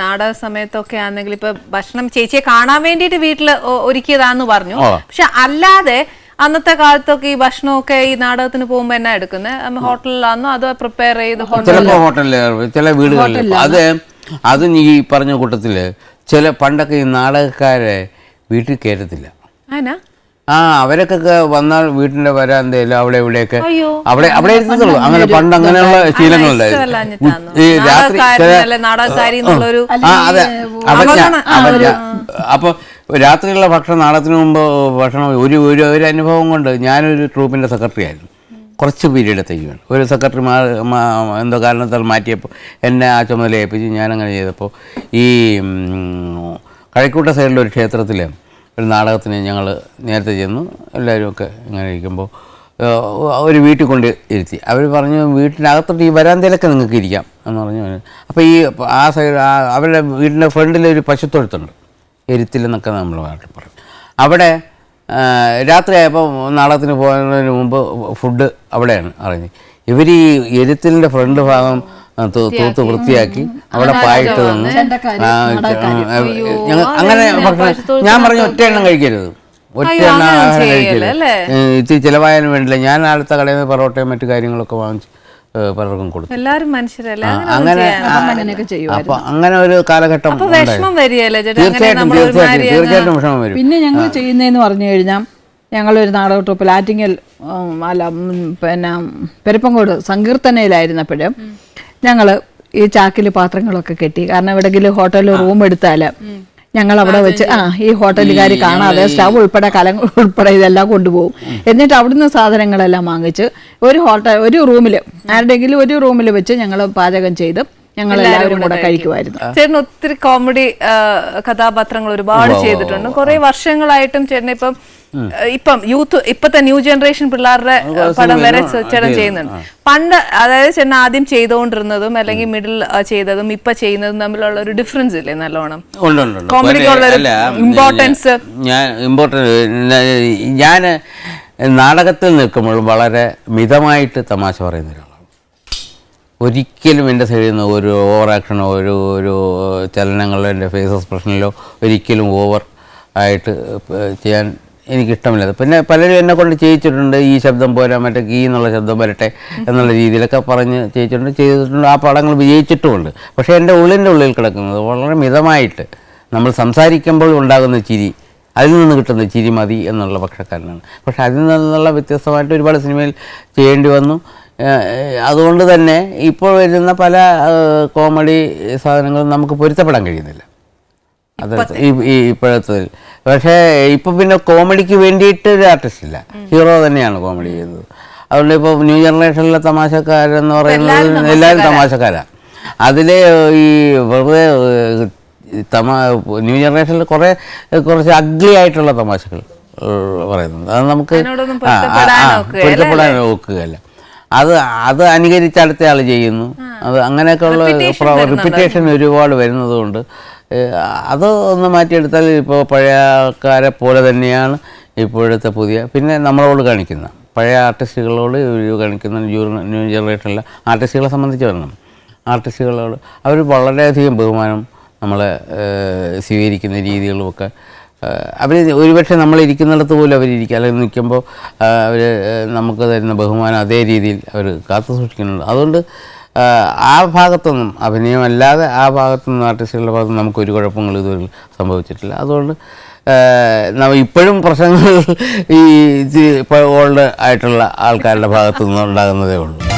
നാടക സമയത്തൊക്കെ ആണെങ്കിൽ ഇപ്പൊ ഭക്ഷണം ചേച്ചിയെ കാണാൻ വേണ്ടിയിട്ട് വീട്ടിൽ ഒരുക്കിയതാന്ന് പറഞ്ഞു. പക്ഷെ അല്ലാതെ അന്നത്തെ കാലത്തൊക്കെ ഈ ഭക്ഷണമൊക്കെ ഈ നാടകത്തിന് പോകുമ്പോ എന്നാ എടുക്കുന്നത് ഹോട്ടലിലാണോ അതോ പ്രിപ്പയർ ചെയ്ത് ചിലപ്പോൾ ഹോട്ടലിൽ ചില വീടുകളിൽ അത് അത് ഈ പറഞ്ഞ കൂട്ടത്തിൽ ചില പണ്ടൊക്കെ ഈ നാടകക്കാരെ വീട്ടിൽ കയറ്റത്തില്ല. ആ അവരൊക്കെ വന്നാൽ വീട്ടിന്റെ വരാന്തയിലും അവിടെ ഇവിടെയൊക്കെ. അയ്യോ. അവിടെ അവിടെ ഇരുന്നുള്ളൂ അങ്ങനെ പണ്ട് അങ്ങനെയുള്ള ശീലങ്ങളുണ്ടായിരുന്നു ഈ രാത്രി അതെ. അപ്പൊ രാത്രിയുള്ള ഭക്ഷണം നാടകത്തിന് മുമ്പ് ഭക്ഷണം ഒരു ഒരു ഒരു അനുഭവം കൊണ്ട് ഞാനൊരു ട്രൂപ്പിന്റെ സെക്രട്ടറി ആയിരുന്നു. കുറച്ച് പീരീഡത്തേക്ക് വേണം ഒരു സെക്രട്ടറി മാ എന്തോ കാരണത്താൽ മാറ്റിയപ്പോൾ എന്നെ ആ ചുമതല ഏൽപ്പിച്ച് ഞാനങ്ങനെ ചെയ്തപ്പോൾ ഈ കഴക്കൂട്ട സൈഡിലൊരു ഒരു ക്ഷേത്രത്തിൽ ഒരു നാടകത്തിന് ഞങ്ങൾ നേരത്തെ ചെന്നു. എല്ലാവരും ഒക്കെ ഇങ്ങനെ ഇരിക്കുമ്പോൾ ഒരു വീട്ടിൽ കൊണ്ട് ഇരുത്തി. അവർ പറഞ്ഞു വീട്ടിനകത്തോട്ട് ഈ വരാന്തയിലൊക്കെ നിങ്ങൾക്ക് ഇരിക്കാം. എന്ന് പറഞ്ഞു. അപ്പോൾ ഈ ആ സൈഡ് അവരുടെ വീടിന്റെ ഫ്രണ്ടിൽ ഒരു പശുത്തൊഴുത്തുണ്ട്. എരുത്തിലെന്നൊക്കെ നമ്മൾ നാട്ടിൽ പറയും. അവിടെ രാത്രിയായപ്പോൾ നാടകത്തിന് പോകുന്നതിന് മുമ്പ് ഫുഡ് അവിടെയാണ് അറിഞ്ഞത്. ഇവർ ഈ എരുത്തിലിന്റെ ഫ്രണ്ട് ഭാഗം തൂത്ത് വൃത്തിയാക്കി. അവിടെ പായിട്ട് തന്ന് ഞങ്ങൾ അങ്ങനെ ഭക്ഷണം ഞാൻ പറഞ്ഞു ഒറ്റ എണ്ണം കഴിക്കരുത്. ഒറ്റ എണ്ണം ആഹാരം കഴിക്കരുത്? ഇത്തിരി ചിലവായാലും വേണ്ടില്ല ഞാൻ അടുത്ത കടയിൽ നിന്ന് പൊറോട്ടയും മറ്റു കാര്യങ്ങളൊക്കെ വാങ്ങിച്ച് പലർക്കും കൊടുത്തു. എല്ലാരും മനുഷ്യരല്ലേ? അങ്ങനെ. അപ്പൊ അങ്ങനെ ഒരു കാലഘട്ടം തീർച്ചയായിട്ടും നമ്മൾ തീർച്ചയായിട്ടും തീർച്ചയായിട്ടും വിഷമം വരും. പിന്നെ ഞങ്ങൾ ചെയ്യുന്നതെന്ന് പറഞ്ഞു കഴിഞ്ഞാൽ ഞങ്ങളൊരു നാടക ട്രൂപ്പിൽ ആറ്റിങ്ങൽ ഉം, അല്ല പിന്നെ പെരുപ്പങ്കോട് സങ്കീർത്തനയിലായിരുന്നപ്പോഴും ഞങ്ങൾ ഈ ചാക്കിൽ പാത്രങ്ങളൊക്കെ കെട്ടി. കാരണം എവിടെങ്കിലും ഹോട്ടലിൽ റൂം എടുത്താൽ ഞങ്ങൾ അവിടെ വെച്ച് ആ ഈ ഹോട്ടലുകാർ കാണാതെ സ്റ്റവ് ഉൾപ്പെടെ കലങ്ങൾ ഉൾപ്പെടെ ഇതെല്ലാം കൊണ്ടുപോകും. എന്നിട്ട് അവിടുന്ന് സാധനങ്ങളെല്ലാം വാങ്ങിച്ച് ഒരു ഹോട്ടൽ ഒരു റൂമിൽ ആരുടെയെങ്കിലും ഒരു റൂമിൽ വെച്ച് ഞങ്ങൾ പാചകം ചെയ്ത് ഞങ്ങൾ എല്ലാവരും കൂടെ കഴിക്കുമായിരുന്നു. ചേട്ടൻ ഒത്തിരി കോമഡി കഥാപാത്രങ്ങൾ ഒരുപാട് ചെയ്തിട്ടുണ്ട്. കുറെ വർഷങ്ങളായിട്ടും ചേട്ടൻ ഇപ്പം ഇപ്പം യൂത്ത് ഇപ്പത്തെ ന്യൂ ജനറേഷൻ പിള്ളേരുടെ പടം വരെ ചേട്ടൻ ചെയ്യുന്നുണ്ട്. പണ്ട് അതായത് ചേട്ടൻ ആദ്യം ചെയ്തുകൊണ്ടിരുന്നതും അല്ലെങ്കിൽ മിഡിൽ ചെയ്തതും ഇപ്പൊ ചെയ്യുന്നതും തമ്മിലുള്ള ഒരു ഡിഫറൻസ് ഇല്ലേ നല്ലോണം. കോമഡിക്കുള്ള ഇമ്പോർട്ടൻസ് ഞാൻ ഇമ്പോർട്ടൻസ് ഞാൻ നാടകത്തിൽ നിൽക്കുമ്പോൾ വളരെ മിതമായിട്ട് തമാശ പറയുന്ന ഒരാളാണ് ഒരിക്കലും എന്റെ സൈഡിൽ നിന്ന് ഒരു ഓവർ ആക്ഷനോ ഒരു ഒരു ചലനങ്ങളോ എന്റെ ഫേസ് എക്സ്പ്രഷനിലോ ഒരിക്കലും ഓവർ ആയിട്ട് ചെയ്യാൻ എനിക്കിഷ്ടമില്ല പിന്നെ പലരും എന്നെ കൊണ്ട് ചെയ്യിച്ചിട്ടുണ്ട് ഈ ശബ്ദം പോരാ മറ്റേ ഗീ എന്നുള്ള ശബ്ദം വരട്ടെ എന്നുള്ള രീതിയിലൊക്കെ പറഞ്ഞ് ചെയ്യിച്ചിട്ടുണ്ട് ചെയ്തിട്ടുണ്ട്. ആ പടങ്ങൾ വിജയിച്ചിട്ടുമുണ്ട്. പക്ഷേ എന്റെ ഉള്ളിന്റെ ഉള്ളിൽ കിടക്കുന്നത് വളരെ മിതമായിട്ട് നമ്മൾ സംസാരിക്കുമ്പോൾ ഉണ്ടാകുന്ന ചിരി അതിൽ നിന്ന് കിട്ടുന്ന ചിരി മതി എന്നുള്ള പക്ഷക്കാരനാണ്. പക്ഷേ അതിൽ നിന്നുള്ള വ്യത്യസ്തമായിട്ട് ഒരുപാട് സിനിമയിൽ ചെയ്യേണ്ടി വന്നു. അതുകൊണ്ട് തന്നെ ഇപ്പോൾ വരുന്ന പല കോമഡി സാധനങ്ങളും നമുക്ക് പൊരുത്തപ്പെടാൻ കഴിയുന്നില്ല. അത് ഈ ഇപ്പോഴത്തെ പക്ഷേ ഇപ്പൊ പിന്നെ കോമഡിക്ക് വേണ്ടിയിട്ട് ഒരു ആർട്ടിസ്റ്റ് ഇല്ല. ഹീറോ തന്നെയാണ് കോമഡി ചെയ്യുന്നത്. അതുകൊണ്ട് ഇപ്പോൾ ന്യൂ ജനറേഷനിലെ തമാശക്കാരെന്ന് പറയുന്നത് എല്ലാവരും തമാശക്കാരാണ് അതിൽ ഈ വെറുതെ തമാ ന്യൂ ജനറേഷനിൽ കുറേ കുറച്ച് അഗ്ലി ആയിട്ടുള്ള തമാശകൾ പറയുന്നുണ്ട്. അത് നമുക്ക് അതിനോടൊന്നും ആ, ആ, ആ, പൊരുത്തപ്പെടാൻ പൊരുത്തപ്പെടാൻ നോക്കുകയല്ല. അത് അത് അനുകരിച്ച് ചെയ്യുന്നു. അത് അങ്ങനെയൊക്കെയുള്ള. റിപ്പിറ്റേഷൻ ഒരുപാട് വരുന്നതുകൊണ്ട്. അത് ഒന്ന് മാറ്റിയെടുത്താൽ ഇപ്പോൾ പഴയ ആൾക്കാരെ പോലെ തന്നെയാണ് ഇപ്പോഴത്തെ പുതിയ. പിന്നെ നമ്മളോട് കാണിക്കുന്ന പഴയ ആർട്ടിസ്റ്റുകളോട് കാണിക്കുന്ന ന്യൂ ന്യൂ ജനറേഷനിലെ ആർട്ടിസ്റ്റുകളെ സംബന്ധിച്ച് വരണം. ആർട്ടിസ്റ്റുകളോട് അവർ വളരെയധികം ബഹുമാനം നമ്മളെ സ്വീകരിക്കുന്ന രീതികളുമൊക്കെ അവർ ഒരുപക്ഷെ നമ്മളിരിക്കുന്നിടത്ത് പോലും അവരിരിക്കുക അല്ലെങ്കിൽ നിൽക്കുമ്പോൾ അവർ നമുക്ക് തരുന്ന ബഹുമാനം അതേ രീതിയിൽ അവർ കാത്തു സൂക്ഷിക്കുന്നുണ്ട്. അതുകൊണ്ട് ആ, ഭാഗത്തൊന്നും അഭിനയമല്ലാതെ ആ ഭാഗത്തൊന്നും ആർട്ടിസ്റ്റുകളുടെ ഭാഗത്തും നമുക്ക് ഒരു കുഴപ്പങ്ങൾ ഇതുവരെ സംഭവിച്ചിട്ടില്ല. അതുകൊണ്ട് ഇപ്പോഴും പ്രശ്നങ്ങൾ ഈ ഓൾഡ് ആയിട്ടുള്ള ആൾക്കാരുടെ ഭാഗത്തു നിന്ന് ഉണ്ടാകുന്നതേ ഉള്ളൂ.